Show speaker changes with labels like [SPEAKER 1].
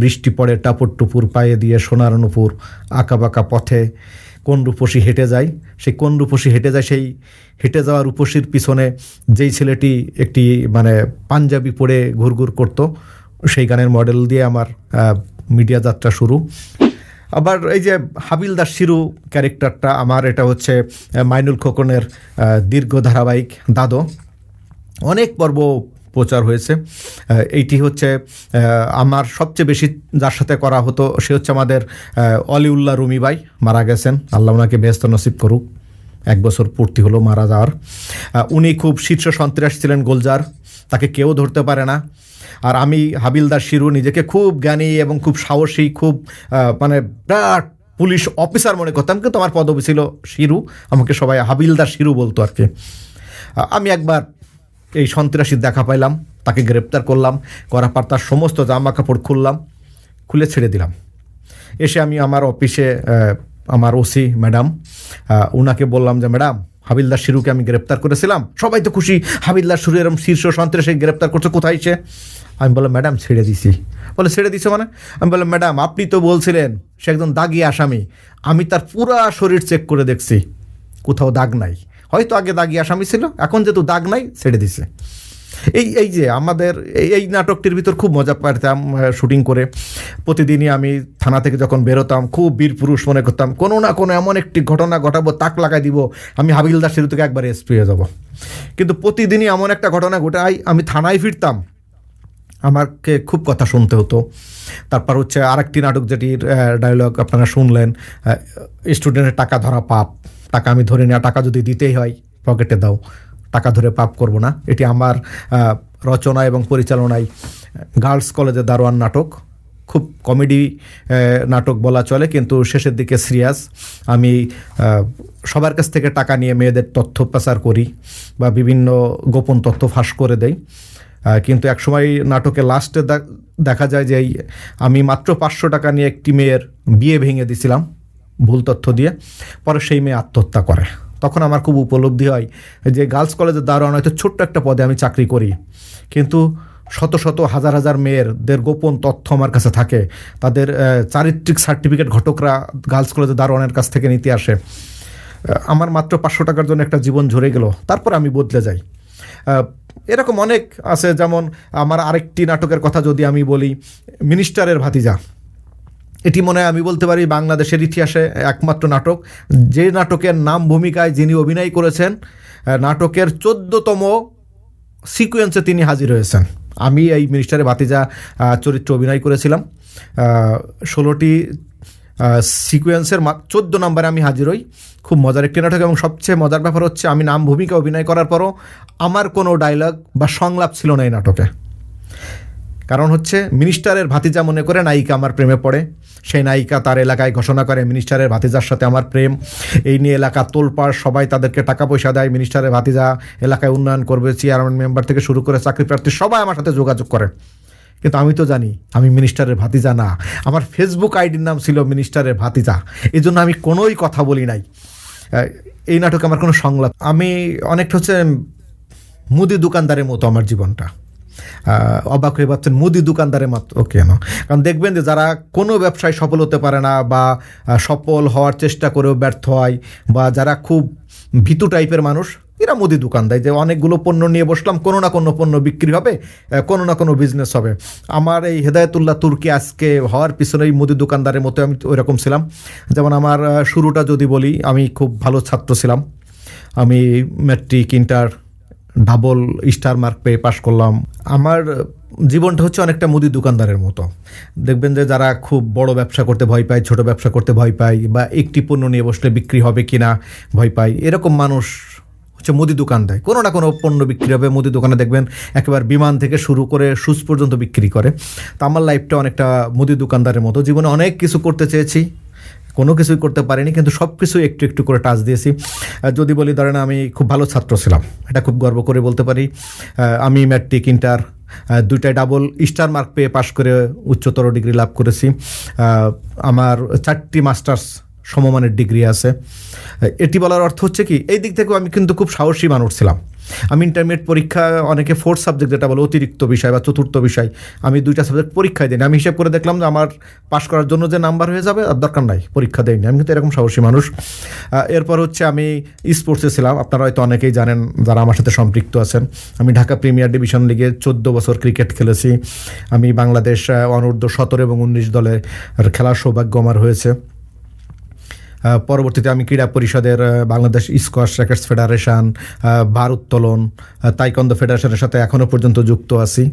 [SPEAKER 1] বৃষ্টি পড়ে টাপুর টুপুর পায়ে দিয়ে সোনার নুপুর আঁকা বাঁকা পথে কোন রূপসী হেঁটে যায়? সেই কোন রূপসী হেঁটে যায়? সেই হেঁটে যাওয়া রূপসীর পিছনে যেই ছেলেটি একটি মানে পাঞ্জাবি পরে ঘুরঘুর করতো, সেই গানের মডেল দিয়ে আমার মিডিয়া যাত্রা শুরু। আবার এই যে হাবিলদার শিরু ক্যারেক্টারটা আমার, এটা হচ্ছে মাইনুল খোকনের দীর্ঘ ধারাবাহিক দাদো। অনেক পর্ব প্রচার হয়েছে। এইটি হচ্ছে আমার সবচেয়ে বেশি যার সাথে করা হতো, সে হচ্ছে আমাদের অলিউল্লাহ রুমি ভাই। মারা গেছেন। আল্লাহ ওনাকে ব্যস্ত নসিব করুক। এক বছর পূর্তি হলো মারা যাওয়ার। উনি খুব শীর্ষ সন্ত্রাস ছিলেন গোলজার। তাকে কেউ ধরতে পারে না। আর আমি হাবিলদার শিরু, নিজেকে খুব জ্ঞানী এবং খুব সাহসী, খুব মানে বিরাট পুলিশ অফিসার মনে করতাম, কিন্তু আমার পদবি ছিল শিরু। আমাকে সবাই হাবিলদার শিরু বলতো আর কি। আমি একবার এই সন্ত্রাসীর দেখা পাইলাম, তাকে গ্রেপ্তার করলাম করার পর তার সমস্ত জামা কাপড় খুললাম, খুলে ছেড়ে দিলাম। এসে আমি আমার অফিসে আমার ওসি, ম্যাডাম ওনাকে বললাম যে, ম্যাডাম, হাবিলদার শিরুকে আমি গ্রেপ্তার করেছিলাম। সবাই তো খুশি, হাবিলদার শিরু এরকম শীর্ষ সন্ত্রাসী গ্রেপ্তার করছে, কোথায় সে? আমি বললাম, ম্যাডাম, ছেড়ে দিছি। বলে, ছেড়ে দিছো মানে? আমি বললাম, ম্যাডাম, আপনি তো বলছিলেন, সে একজন দাগি আসামি। আমি তার পুরা শরীর চেক করে দেখছি। কোথাও দাগ নাই। হয়তো আগে দাগি আসামি ছিল, এখন যেহেতু দাগ নাই, ছেড়ে দিছে। এই এই যে আমাদের, এই নাটকটির ভিতর খুব মজা পাইতাম শুটিং করে। প্রতিদিনই আমি থানা থেকে যখন বেরোতাম, খুব বীর পুরুষ মনে করতাম, কোনো না কোনো এমন একটি ঘটনা ঘটাবো, তাক লাগাই দিব, আমি হাবিলদার সেতু থেকে একবার এসপি হয়ে যাব। কিন্তু প্রতিদিনই এমন একটা ঘটনা ঘটাই, আমি থানায় ফিরতাম। আমাকে খুব কথা শুনতে হতো। তারপর হচ্ছে আরেকটি নাটক যেটির ডায়লগ আপনারা শুনলেন স্টুডেন্টের টাকা ধরা পাপ। টাকা আমি ধরে নেওয়া টাকা যদি দিতেই হয় পকেটে দাও। টাকা ধরে পাপ করব না। এটি আমার রচনা এবং পরিচালনায় গার্লস কলেজে দারোয়ান নাটক। খুব কমেডি নাটক বলা চলে, কিন্তু শেষের দিকে সিরিয়াস আমি সবার কাছ থেকে টাকা নিয়ে মেয়েদের তথ্য প্রচার করি বা বিভিন্ন গোপন তথ্য ফাঁস করে দেই। কিন্তু একসময় নাটকে লাস্টে দেখা যায় যে আমি মাত্র পাঁচশো টাকা নিয়ে একটি মেয়ের বিয়ে ভেঙে দিছিলাম। ভুল তথ্য দিয়ে, পরে সেই মেয়ে আত্মহত্যা করে। তখন আমার খুব উপলব্ধি হয় যে গার্লস কলেজের দারোয়ান হয়তো ছোট্ট একটা পদে আমি চাকরি করি, কিন্তু শত শত, হাজার হাজার মেয়েরদের গোপন তথ্য আমার কাছে থাকে। তাদের চারিত্রিক সার্টিফিকেট ঘটকরা গার্লস কলেজের দারোয়ানের কাছ থেকে নিতে আসে। আমার মাত্র পাঁচশো টাকার জন্য একটা জীবন ঝরে গেল, তারপর আমি বদলে যাই। এরকম অনেক আছে, যেমন আমার আরেকটি নাটকের কথা যদি আমি বলি, মিনিস্টারের ভাতিজা। এটি মনে হয় আমি বলতে পারি বাংলাদেশের ইতিহাসে একমাত্র নাটক। যে নাটকের নাম ভূমিকায় যিনি অভিনয় করেছেন নাটকের চোদ্দতম সিকুয়েন্সে তিনি হাজির হয়েছেন। আমি এই মিনিস্টারের ভাতিজা চরিত্রে অভিনয় করেছিলাম। ষোলোটি সিকুয়েন্সের চোদ্দ নম্বরে আমি হাজির হই। খুব মজার একটি নাটক এবং সবচেয়ে মজার ব্যাপার হচ্ছে আমি নাম, ভূমিকা অভিনয় করার পরও আমার কোনো ডায়লগ বা সংলাপ ছিল না এই নাটকে। কারণ হচ্ছে মিনিস্টারের ভাতিজা মনে করে নায়িকা আমার প্রেমে পড়ে। সেই নায়িকা তার এলাকায় ঘোষণা করে মিনিস্টারের ভাতিজার সাথে আমার প্রেম। এই নিয়ে এলাকা তোলপাড়, সবাই তাদেরকে টাকা পয়সা দেয়। মিনিস্টারের ভাতিজা এলাকায় উন্নয়ন করবে, চেয়ারম্যান মেম্বার থেকে শুরু করে চাকরি প্রার্থী সবাই আমার সাথে যোগাযোগ করে। কিন্তু আমি তো জানি, আমি মিনিস্টারের ভাতিজা না। আমার ফেসবুক আইডির নাম ছিল মিনিস্টারের ভাতিজা। এই জন্য আমি কোনোই কথা বলি নাই। এই নাটকে আমার কোনো সংলাপ। আমি অনেকটা হচ্ছে মুদি দোকানদারের মতো আমার জীবনটা। অবাক হয়ে ভাবছেন মুদি দোকানদারের মতো কেন কারণ দেখবেন যে যারা কোনো ব্যবসায় সফল হতে পারে না বা সফল হওয়ার চেষ্টা করেও ব্যর্থ হয় বা যারা খুব ভীতু টাইপের মানুষ, এরা মুদি দোকান দেয় যে অনেকগুলো পণ্য নিয়ে বসলাম, কোনো না কোনো পণ্য বিক্রি হবে কোনো না কোনো বিজনেস হবে। আমার এই হেদায়তুল্লাহ তুর্কি আজকে হওয়ার পিছনেই মুদি দোকানদারের মতো আমি ওই রকম ছিলাম। যেমন আমার শুরুটা যদি বলি, আমি খুব ভালো ছাত্র ছিলাম। আমি matric inter double star mark পেয়ে পাশ করলাম। আমার জীবনটা হচ্ছে অনেকটা মুদি দোকানদারের মতো। দেখবেন যে যারা খুব বড় ব্যবসা করতে ভয় পায়, ছোট ব্যবসা করতে ভয় পায় বা একটি পণ্য নিয়ে বসলে বিক্রি হবে কিনা ভয় পায়, এরকম মানুষ হচ্ছে মুদি দোকান দেয়। কোনো না কোনো পণ্য বিক্রি হবে, মুদি দোকানে দেখবেন একেবারে বিমান থেকে শুরু করে সুচ পর্যন্ত বিক্রি করে। তো আমার লাইফটা অনেকটা মুদি দোকানদারের মতো। জীবনে অনেক কিছু করতে চেয়েছি। কোনো কিছুই করতে পারিনি কিন্তু সব কিছুই একটু একটু করে টাচ দিয়েছি। যদি বলি ধরেন আমি খুব ভালো ছাত্র ছিলাম এটা খুব গর্ব করে বলতে পারি। আমি ম্যাট্রিক ইন্টার আহ, দুইটায় ডাবল স্টার মার্ক পেয়ে পাশ করে উচ্চতর ডিগ্রি লাভ করেছি। আমার চারটি মাস্টার্স সমমানের ডিগ্রি আছে। এটি বলার অর্থ হচ্ছে কি এই দিক থেকেও আমি কিন্তু খুব সাহসী মানুষ ছিলাম। আমি ইন্টারমিডিয়েট পরীক্ষা, অনেকে ফোর্থ সাবজেক্ট যেটা বলো অতিরিক্ত বিষয় বা চতুর্থ বিষয়, আমি দুইটা সাবজেক্ট পরীক্ষায় দিইনি। আমি হিসাব করে দেখলাম যে আমার পাশ করার জন্য যে নাম্বার হয়ে যাবে আর দরকার নাই, পরীক্ষা দেয়নি আমি কিন্তু এরকম সাহসী মানুষ। এরপর হচ্ছে আমি স্পোর্টসে ছিলাম। আপনারা হয়তো অনেকেই জানেন যারা আমার সাথে সম্পৃক্ত আছেন। আমি ঢাকা প্রিমিয়ার ডিভিশন লিগে চোদ্দ বছর ক্রিকেট খেলেছি। আমি বাংলাদেশ অনূর্ধ্ব সতেরো এবং উনিশ দলে খেলার সৌভাগ্য আমার হয়েছে। পরবর্তীতে আমি ক্রীড়া পরিষদের বাংলাদেশ স্কোয়াশ র্যাকেটস ফেডারেশন ভারোত্তোলন তাইকন্দ ফেডারেশনের সাথে এখনও পর্যন্ত যুক্ত আছি।